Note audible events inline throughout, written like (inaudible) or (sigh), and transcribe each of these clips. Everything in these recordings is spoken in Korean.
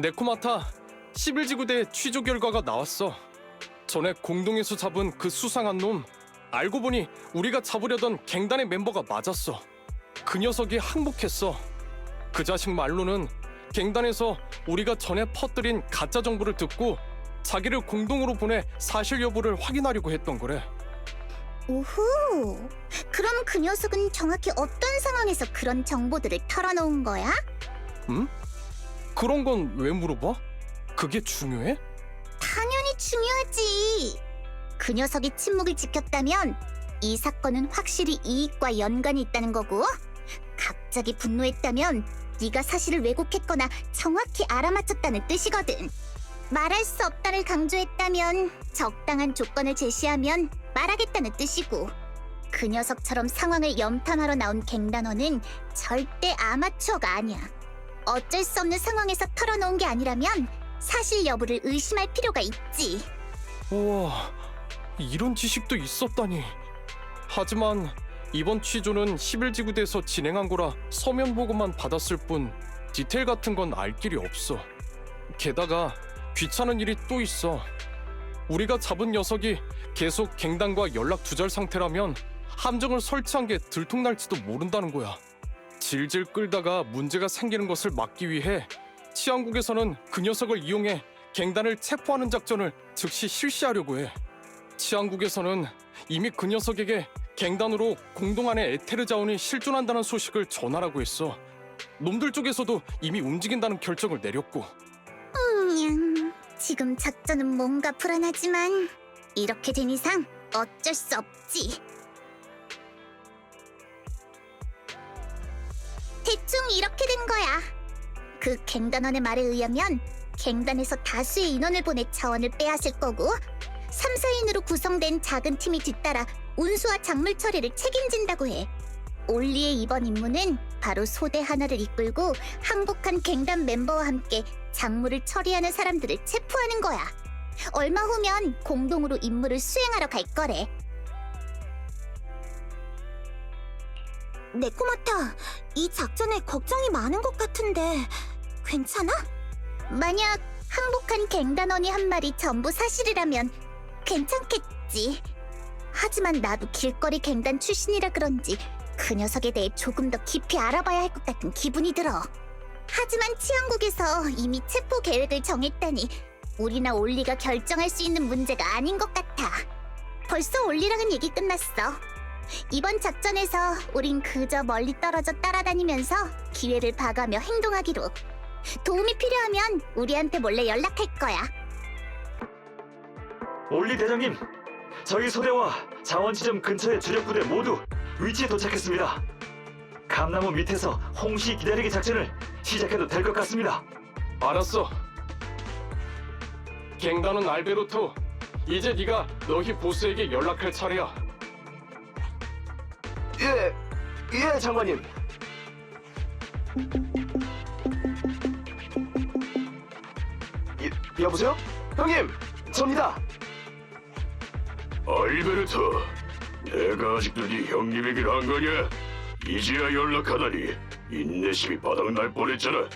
네코마타 11지구대 취조 결과가 나왔어. 전에 공동에서 잡은 그 수상한 놈 알고 보니 우리가 잡으려던 갱단의 멤버가 맞았어. 그 녀석이 항복했어. 그 자식 말로는 갱단에서 우리가 전에 퍼뜨린 가짜 정보를 듣고 자기를 공동으로 보내 사실 여부를 확인하려고 했던 거래. 오호. 그럼 그 녀석은 정확히 어떤 상황에서 그런 정보들을 털어놓은 거야? 그런 건 왜 물어봐? 그게 중요해? 당연히 중요하지. 그 녀석이 침묵을 지켰다면 이 사건은 확실히 이익과 연관이 있다는 거고 갑자기 분노했다면 네가 사실을 왜곡했거나 정확히 알아맞혔다는 뜻이거든. 말할 수 없다를 강조했다면 적당한 조건을 제시하면 말하겠다는 뜻이고 그 녀석처럼 상황을 염탐하러 나온 갱단어는 절대 아마추어가 아니야. 어쩔 수 없는 상황에서 털어놓은 게 아니라면 사실 여부를 의심할 필요가 있지. 우와, 이런 지식도 있었다니. 하지만 이번 취조는 11지구대에서 진행한 거라 서면 보고만 받았을 뿐 디테일 같은 건 알 길이 없어. 게다가 귀찮은 일이 또 있어. 우리가 잡은 녀석이 계속 갱단과 연락 두절 상태라면 함정을 설치한 게 들통날지도 모른다는 거야. 질질 끌다가 문제가 생기는 것을 막기 위해 치안국에서는 그 녀석을 이용해 갱단을 체포하는 작전을 즉시 실시하려고 해. 치안국에서는 이미 그 녀석에게 갱단으로 공동 안에 에테르 자원이 실존한다는 소식을 전하라고 했어. 놈들 쪽에서도 이미 움직인다는 결정을 내렸고. 음, 지금 작전은 뭔가 불안하지만 이렇게 된 이상 어쩔 수 없지. 대충 이렇게 된 거야. 그 갱단원의 말에 의하면 갱단에서 다수의 인원을 보내 자원을 빼앗을 거고 3, 4인으로 구성된 작은 팀이 뒤따라 운수와 작물 처리를 책임진다고 해. 올리의 이번 임무는 바로 소대 하나를 이끌고 항복한 갱단 멤버와 함께 작물을 처리하는 사람들을 체포하는 거야. 얼마 후면 공동으로 임무를 수행하러 갈 거래. 네코마타, 이 작전에 걱정이 많은 것 같은데 괜찮아? 만약 항복한 갱단원이 한 말이 전부 사실이라면 괜찮겠지. 하지만 나도 길거리 갱단 출신이라 그런지 그 녀석에 대해 조금 더 깊이 알아봐야 할 것 같은 기분이 들어. 하지만 치안국에서 이미 체포 계획을 정했다니 우리나 올리가 결정할 수 있는 문제가 아닌 것 같아. 벌써 올리랑은 얘기 끝났어. 이번 작전에서 우린 그저 멀리 떨어져 따라다니면서 기회를 봐가며 행동하기로. 도움이 필요하면 우리한테 몰래 연락할 거야. 올리 대장님, 저희 소대와 자원 지점 근처의 주력 부대 모두 위치에 도착했습니다. 감나무 밑에서 홍시 기다리기 작전을 시작해도 될 것 같습니다. 알았어. 갱단은 알베로토. 이제 네가 너희 보스에게 연락할 차례야. 예, 예, 장관님. 예, 여보세요? 형님, 접니다. 알베르토, 내가 아직도 네 형님이긴 한 거냐? 이제야 연락하다니 인내심이 바닥날 뻔했잖아.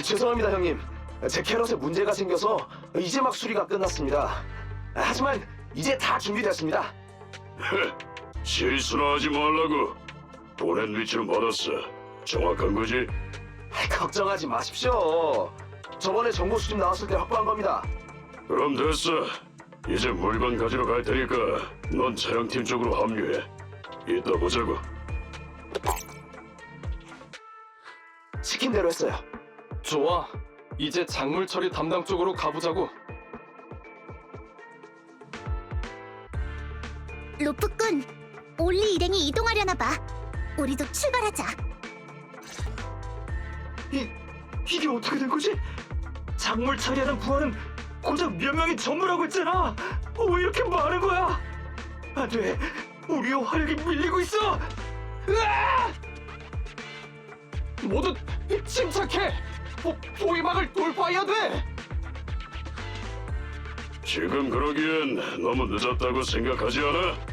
죄송합니다, 형님. 제 캐럿에 문제가 생겨서 이제 막 수리가 끝났습니다. 하지만 이제 다 준비됐습니다. 실수나 하지 말라고. 보낸 위치는 받았어. 정확한 거지? 걱정하지 마십시오. 저번에 정보 수집 나왔을 때 확보한 겁니다. 그럼 됐어. 이제 물건 가지러 갈 테니까 넌 차량팀 쪽으로 합류해. 이따 보자고. 시킨 대로 했어요. 좋아. 이제 작물 처리 담당 쪽으로 가보자고. 루프꾼, 올리 일행이 이동하려나 봐. 우리도 출발하자. 이 이게 어떻게 된 거지? 작물 처리하는 부하는 고작 몇 명이 전무라고 했잖아. 왜 이렇게 많은 거야? 안 돼, 우리의 화력이 밀리고 있어. 모두 침착해. 보, 보위막을 돌파해야 돼. 지금 그러기엔 너무 늦었다고 생각하지 않아?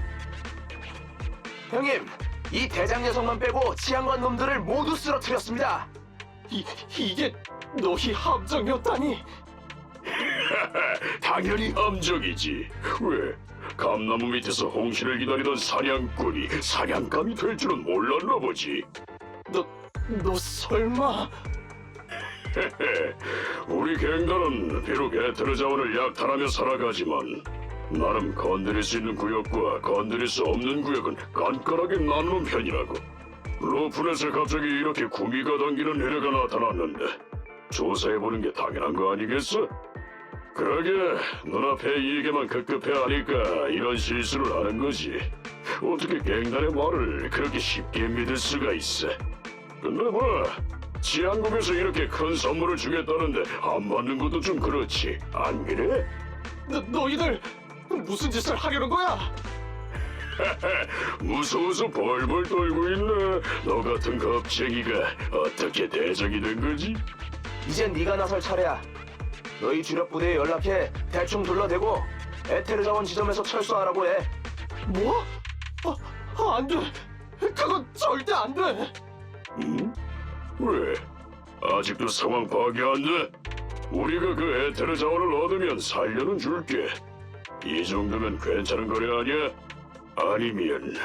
형님, 이 대장 녀석만 빼고 치안관 놈들을 모두 쓰러뜨렸습니다. 이 이게 너희 함정이었다니. (laughs) 당연히 함정이지. 왜? 감나무 밑에서 홍시를 기다리던 사냥꾼이 사냥감이 될 줄은 몰랐나 보지. 너, 너 설마... (laughs) 우리 갱단은 비록 에테르 자원을 약탈하며 살아가지만 나름 건드릴 수 있는 구역과 건드릴 수 없는 구역은 깐깐하게 나누는 편이라고. 로프넷에 갑자기 이렇게 구미가 당기는 해례가 나타났는데 조사해보는 게 당연한 거 아니겠어? 그러게 눈앞에 이익에만 급급해 하니까 이런 실수를 하는 거지. 어떻게 갱단의 말을 그렇게 쉽게 믿을 수가 있어? 근데 뭐 치안국에서 이렇게 큰 선물을 주겠다는데 안 받는 것도 좀 그렇지 안 그래? 너, 너희들 무슨 짓을 하려는 거야? (laughs) 무서워서 벌벌 떨고 있네 너 같은 겁쟁이가 어떻게 대적이 된 거지? 이젠 네가 나설 차례야. 너희 주력 부대에 연락해 대충 둘러대고 에테르 자원 지점에서 철수하라고 해. 뭐? 아, 안 돼. 그건 절대 안 돼. 응? 왜? 아직도 상황 파악이 안 돼? 우리가 그 에테르 자원을 얻으면 살려는 줄게 이 정도면 괜찮은 거래 아니야? 아니면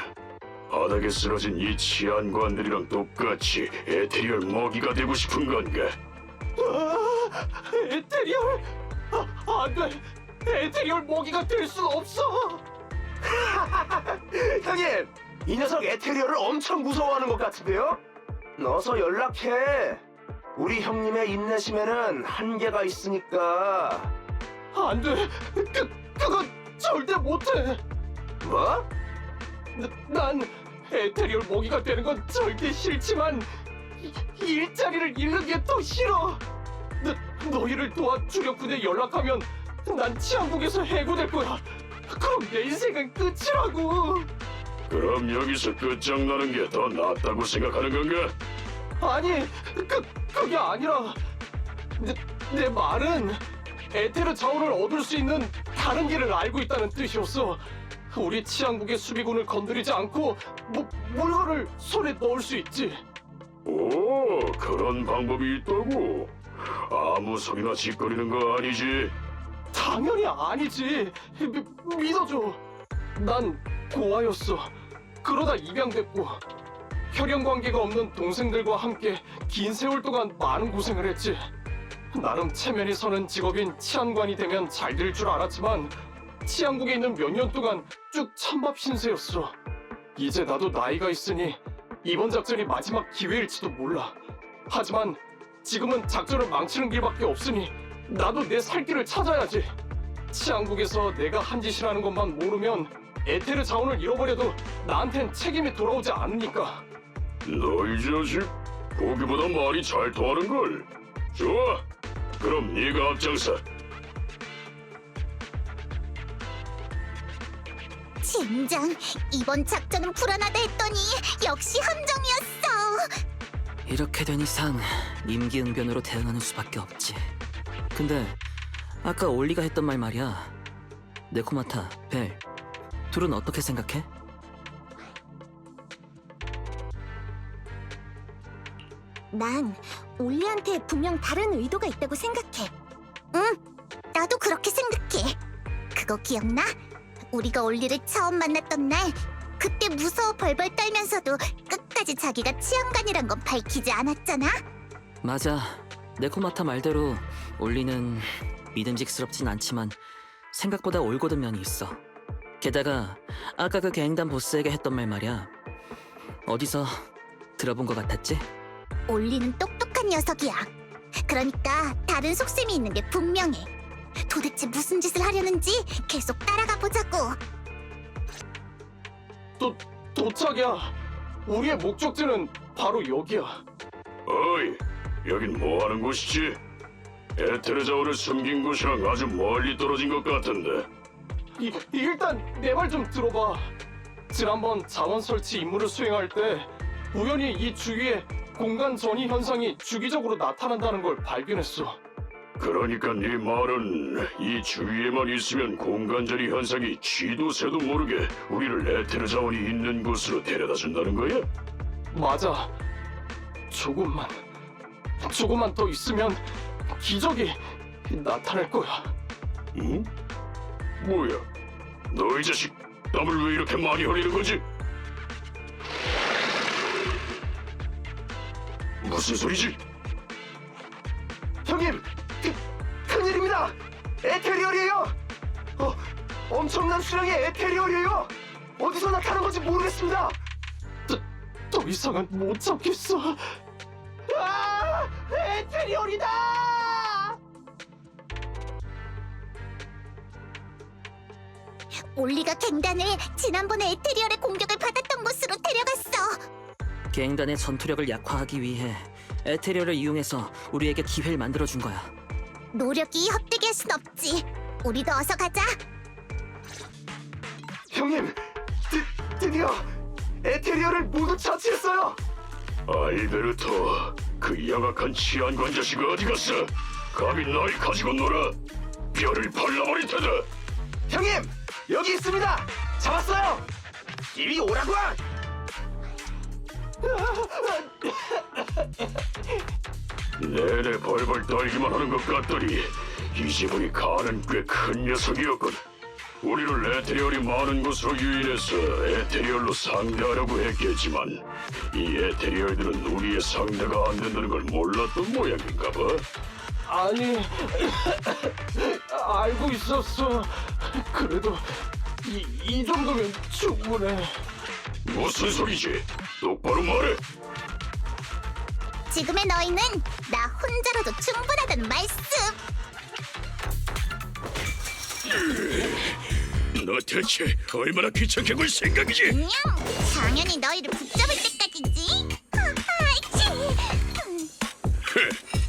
바닥에 쓰러진 이 치안관들이랑 똑같이 에테리얼 먹이가 되고 싶은 건가? 아, 에테리얼? 아, 안 돼. 에테리얼 모기가 될 수 없어. (laughs) 형님, 이 녀석 에테리어를 엄청 무서워하는 것 같은데요? 어서 연락해. 우리 형님의 인내심에는 한계가 있으니까. 안 돼. 그, 그건 절대 못해. 뭐? 나- 난 에테리얼 모기가 되는 건 절대 싫지만 이- 일자리를 잃는 게 더 싫어. 너, 너희를 도와 주력 부대 연락하면 난 치안국에서 해고될 거야. 그럼 내 인생은 끝이라고. 그럼 여기서 끝장나는 게 더 낫다고 생각하는 건가? 아니, 그 그게 아니라 내, 내 말은 에테르 자원을 얻을 수 있는 다른 길을 알고 있다는 뜻이었어. 우리 치안국의 수비군을 건드리지 않고 뭐, 물건을 손에 넣을 수 있지. 오, 그런 방법이 있다고? 아무 소리나 짓거리는 거 아니지? 당연히 아니지. 미, 믿어줘. 난 고아였어. 그러다 입양됐고 혈연 관계가 없는 동생들과 함께 긴 세월 동안 많은 고생을 했지. 나름 체면이 서는 직업인 치안관이 되면 잘 될 줄 알았지만 치안국에 있는 몇 년 동안 쭉 찬밥 신세였어. 이제 나도 나이가 있으니 이번 작전이 마지막 기회일지도 몰라. 하지만 지금은 작전을 망치는 길밖에 없으니 나도 내 살 길을 찾아야지. 치안국에서 내가 한 짓이라는 것만 모르면 에테르 자원을 잃어버려도 나한텐 책임이 돌아오지 않으니까. 너이 자식, 보기보다 말이 잘 통하는 걸. 좋아, 그럼 네가 앞장서. 젠장, 이번 작전은 불안하다 했더니 역시 함정이었어. 이렇게 된 이상 임기응변으로 대응하는 수밖에 없지. 근데 아까 올리가 했던 말 말이야. 네코마타, 벨, 둘은 어떻게 생각해? 난 올리한테 분명 다른 의도가 있다고 생각해. 응, 나도 그렇게 생각해. 그거 기억나? 우리가 올리를 처음 만났던 날, 그때 무서워 벌벌 떨면서도 끝까지 자기가 치안관이란 건 밝히지 않았잖아. 맞아. 네코마타 말대로 올리는 믿음직스럽진 않지만 생각보다 올곧은 면이 있어. 게다가 아까 그 갱단 보스에게 했던 말 말이야. 어디서 들어본 것 같았지? 올리는 똑똑한 녀석이야. 그러니까 다른 속셈이 있는 게 분명해. 도대체 무슨 짓을 하려는지 계속 따라가 보자고. 도, 도착이야. 우리의 목적지는 바로 여기야. 어이, 여긴 뭐 하는 곳이지? 에테르 자원을 숨긴 곳이랑 아주 멀리 떨어진 것 같은데. 이, 일단 내 말 좀 들어봐. 지난번 자원 설치 임무를 수행할 때 우연히 이 주위에 공간 전이 현상이 주기적으로 나타난다는 걸 발견했어. 그러니까 네 말은 이 주위에만 있으면 공간전이 현상이 쥐도 새도 모르게 우리를 에테르 자원이 있는 곳으로 데려다 준다는 거야? 맞아. 조금만. 조금만 더 있으면 기적이 나타날 거야. 응? 뭐야? 너 이 자식 땀을 왜 이렇게 많이 흘리는 거지? 무슨 소리지? 형님, 그, 큰일입니다. 에테리얼이에요. 어, 엄청난 수량의 에테리얼이에요. 어디서 나타난 건지 모르겠습니다. 더 이상은 못 참겠어. 아, 에테리얼이다! 올리가 갱단을 지난번에 에테리얼의 공격을 받았던 곳으로 데려갔어. 갱단의 전투력을 약화하기 위해 에테리얼을 이용해서 우리에게 기회를 만들어 준 거야. 노력이 헛되게 할순 없지. 우리도 어서 가자. 형님, 드, 드디어 에테리얼을 모두 처치했어요. 알베르토, 그 양악한 치안관 자식 어디 갔어? 감히 날 가지고 놀아? 뼈를 발라버릴 테다. 형님, 여기 있습니다. 잡았어요. 이리 오라고. 내내 벌벌 떨기만 하는 것 같더니 이제 보니 간은 꽤큰 녀석이었군. 우리를 에테리얼이 많은 곳으로 유인해서 에테리얼로 상대하려고 했겠지만 이 에테리얼들은 우리의 상대가 안 된다는 걸 몰랐던 모양인가 봐. 아니, 알고 있었어. 그래도 이, 이 정도면 충분해. 무슨 소리지? 똑바로 말해. 지금의 너희는 나 혼자로도 충분하다는 말씀. 너 대체 얼마나 귀찮게 굴 생각이지? 냥 당연히 너희를 붙잡을 때까지지. 아이치.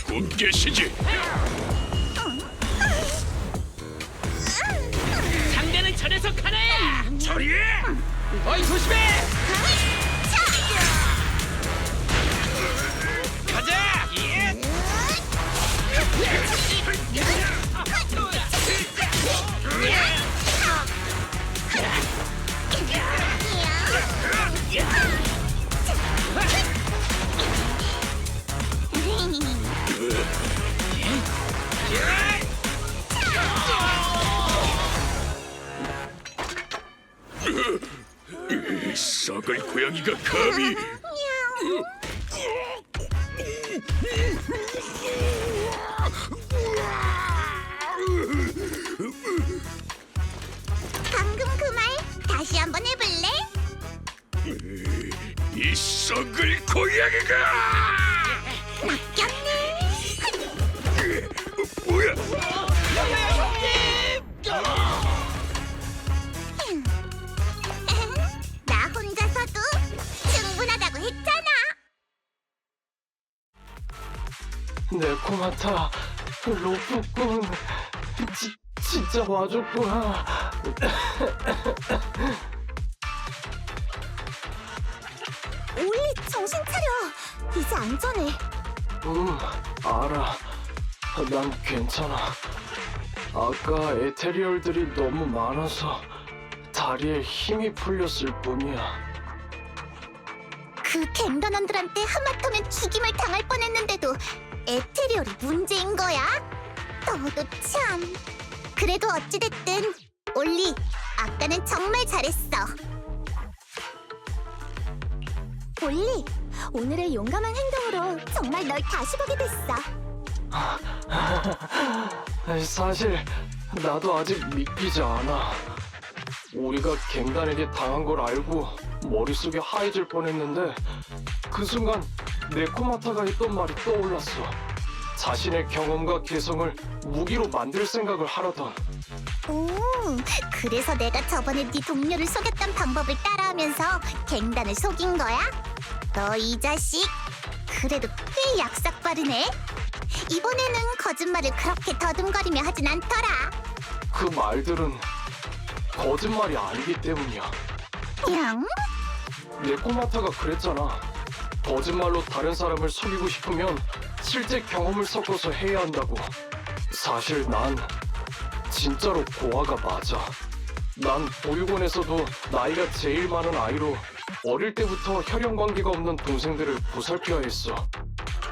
꿈 깨시지. 상대는 절에서 가나야! 저리해! 어이 조심해! 썩을 고양이가 감히 방금 그 말 다시 한번 해볼래? 이 썩을 고양이가 네코마타, 로프꾼, 지, 진짜 와줬구나. 올리 정신 차려. 이제 안전해. 음, 알아. 난 괜찮아. 아까 에테리얼들이 너무 많아서 다리에 힘이 풀렸을 뿐이야. 그 갱단원들한테 하마터면 죽임을 당할 뻔했는데도 에테리얼이 문제인 거야? 너도 참. 그래도 어찌됐든 올리 아까는 정말 잘했어. 올리 오늘의 용감한 행동으로 정말 널 다시 보게 됐어. 사실 나도 아직 믿기지 않아. 우리가 갱단에게 당한 걸 알고 머릿속에 하얘질 뻔했는데 그 순간 네코마타가 했던 말이 떠올랐어. 자신의 경험과 개성을 무기로 만들 생각을 하려던. 오, 그래서 내가 저번에 네 동료를 속였던 방법을 따라하면서 갱단을 속인 거야? 너 이 자식 그래도 꽤 약삭 빠르네. 이번에는 거짓말을 그렇게 더듬거리며 하진 않더라. 그 말들은 거짓말이 아니기 때문이야. 양? 네코마타가 그랬잖아. 거짓말로 다른 사람을 속이고 싶으면 실제 경험을 섞어서 해야 한다고. 사실 난 진짜로 고아가 맞아. 난 보육원에서도 나이가 제일 많은 아이로 어릴 때부터 혈연 관계가 없는 동생들을 보살펴야 했어.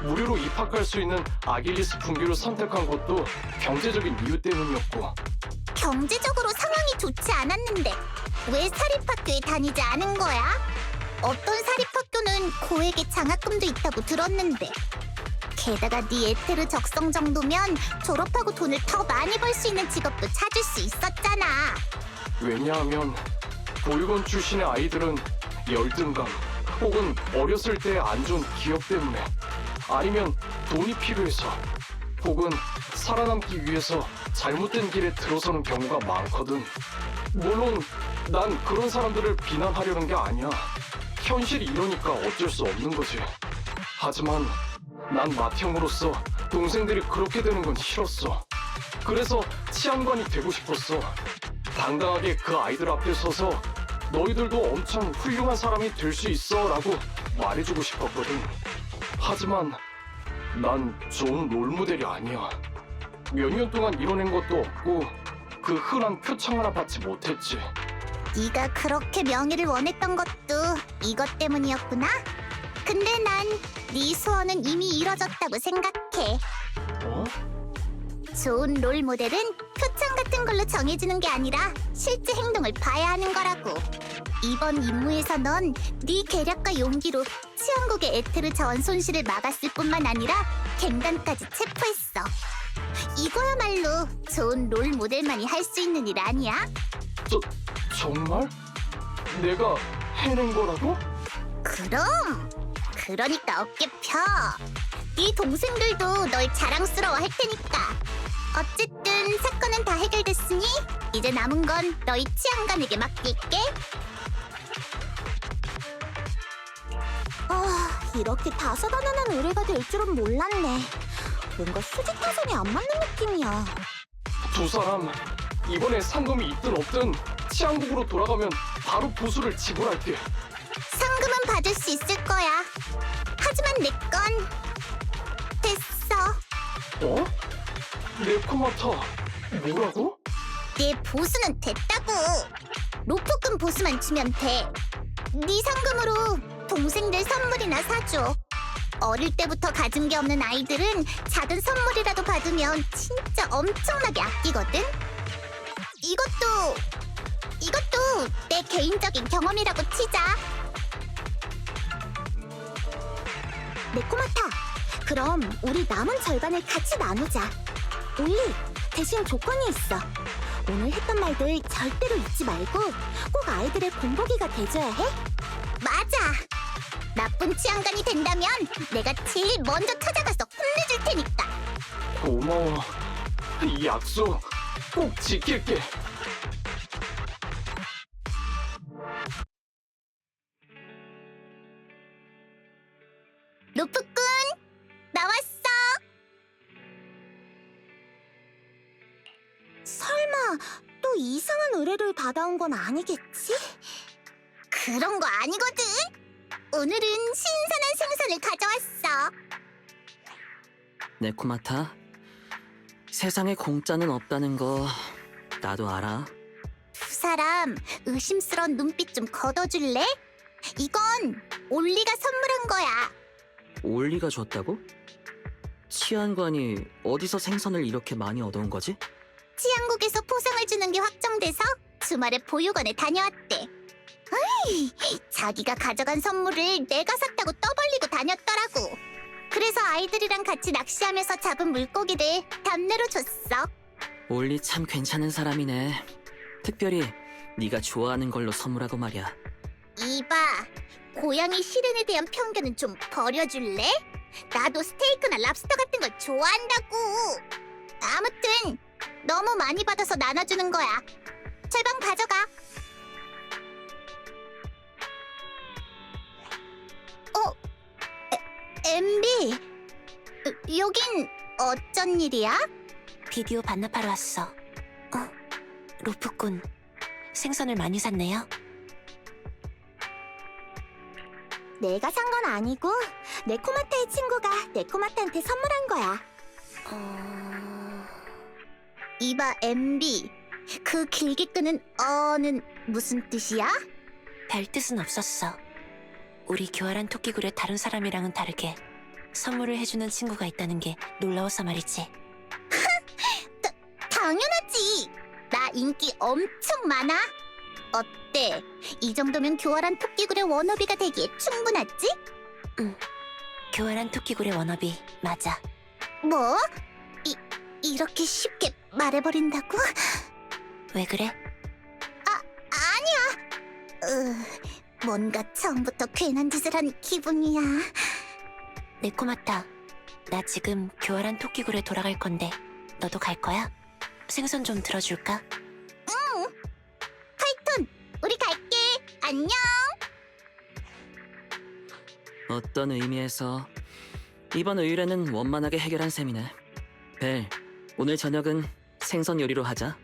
무료로 입학할 수 있는 아길리스 분교를 선택한 것도 경제적인 이유 때문이었고 경제적으로 상황이 좋지 않았는데 왜 사립학교에 다니지 않은 거야? 어떤 사립학교는 고액의 장학금도 있다고 들었는데 게다가 네 에테르 적성 정도면 졸업하고 돈을 더 많이 벌 수 있는 직업도 찾을 수 있었잖아 왜냐하면 보육원 출신의 아이들은 열등감 혹은 어렸을 때 안 좋은 기억 때문에 아니면 돈이 필요해서 혹은 살아남기 위해서 잘못된 길에 들어서는 경우가 많거든. 물론 난 그런 사람들을 비난하려는 게 아니야. 현실이 이러니까 어쩔 수 없는 거지. 하지만 난 맏형으로서 동생들이 그렇게 되는 건 싫었어. 그래서 치안관이 되고 싶었어. 당당하게 그 아이들 앞에 서서 너희들도 엄청 훌륭한 사람이 될 수 있어 라고 말해주고 싶었거든. 하지만 난 좋은 롤모델이 아니야. 몇 년 동안 이뤄낸 것도 없고 그 흔한 표창 하나 받지 못했지. 네가 그렇게 명예를 원했던 것도 이것 때문이었구나? 근데 난 네 소원은 이미 이뤄졌다고 생각해 어? 좋은 롤 모델은 표창 같은 걸로 정해지는 게 아니라 실제 행동을 봐야 하는 거라고. 이번 임무에서 넌 네 계략과 용기로 치안국의 에테르 자원 손실을 막았을 뿐만 아니라 갱단까지 체포했어. 이거야말로 좋은 롤 모델만이 할 수 있는 일 아니야? 정말? 내가 해낸 거라고? 그럼. 그러니까 어깨 펴. 네 동생들도 널 자랑스러워 할 테니까. 어쨌든 사건은 다 해결됐으니 이제 남은 건 너희 치안관에게 맡길게. 아, 이렇게 다사다난한 의뢰가 될 줄은 몰랐네. 뭔가 수지 타선이 안 맞는 느낌이야. 두 사람 이번에 상금이 있든 없든 치안국으로 돌아가면 바로 보수를 지불할게. 상금은 받을 수 있을 거야. 하지만 내 건 됐어. 어? 네코마타 뭐라고? 내 보수는 됐다고. 로프꾼 보수만 주면 돼. 네 상금으로 동생들 선물이나 사줘. 어릴 때부터 가진 게 없는 아이들은 작은 선물이라도 받으면 진짜 엄청나게 아끼거든. 이것도 이것도 내 개인적인 경험이라고 치자. 네코마타, 그럼 우리 남은 절반을 같이 나누자. 올리, 대신 조건이 있어. 오늘 했던 말들 절대로 잊지 말고 꼭 아이들의 본보기가 돼줘야 해. 맞아. 나쁜 치안관이 된다면 내가 제일 먼저 찾아가서 혼내줄 테니까. 고마워. 이 약속 꼭 지킬게. 루프꾼, 나왔어. 설마 또 이상한 의뢰를 받아온 건 아니겠지? 그런 거 아니거든. 오늘은 신선한 생선을 가져왔어. 네코마타, 세상에 공짜는 없다는 거 나도 알아. 두 사람 의심스러운 눈빛 좀 걷어줄래? 이건 올리가 선물한 거야. 올리가 줬다고? 치안관이 어디서 생선을 이렇게 많이 얻어온 거지? 치안국에서 포상을 주는 게 확정돼서 주말에 보육원에 다녀왔대. 어이, 자기가 가져간 선물을 내가 샀다고 떠벌리고 다녔더라고. 그래서 아이들이랑 같이 낚시하면서 잡은 물고기를 답례로 줬어. 올리 참 괜찮은 사람이네. 특별히 네가 좋아하는 걸로 선물하고 말이야. 이봐, 고양이 실현에 대한 편견은 좀 버려줄래? 나도 스테이크나 랍스터 같은 걸 좋아한다고. 아무튼 너무 많이 받아서 나눠주는 거야. 절반 가져가. MB, 어, 여긴 어쩐 일이야? 비디오 반납하러 왔어. 어, 로프꾼. 생선을 많이 샀네요. 내가 산 건 아니고 네코마타의 친구가 네코마타한테 선물한 거야. 어... 이봐 MB 그 길게 끄는 어는 무슨 뜻이야? 별 뜻은 없었어. 우리 교활한 토끼굴의 다른 사람이랑은 다르게 선물을 해주는 친구가 있다는 게 놀라워서 말이지. (laughs) 당연하지. 나 인기 엄청 많아. 어때? 이 정도면 교활한 토끼굴의 워너비가 되기에 충분하지? 교활한 토끼굴의 워너비 맞아. 뭐? 이, 이렇게 쉽게 말해버린다고? 왜 그래? 으, 뭔가 처음부터 괜한 짓을 한 기분이야. 네코마타, 나 지금 교활한 토끼굴에 돌아갈 건데 너도 갈 거야? 생선 좀 들어줄까? 우리 갈게. 안녕. 어떤 의미에서 이번 의뢰는 원만하게 해결한 셈이네. 벨, 오늘 저녁은 생선 요리로 하자.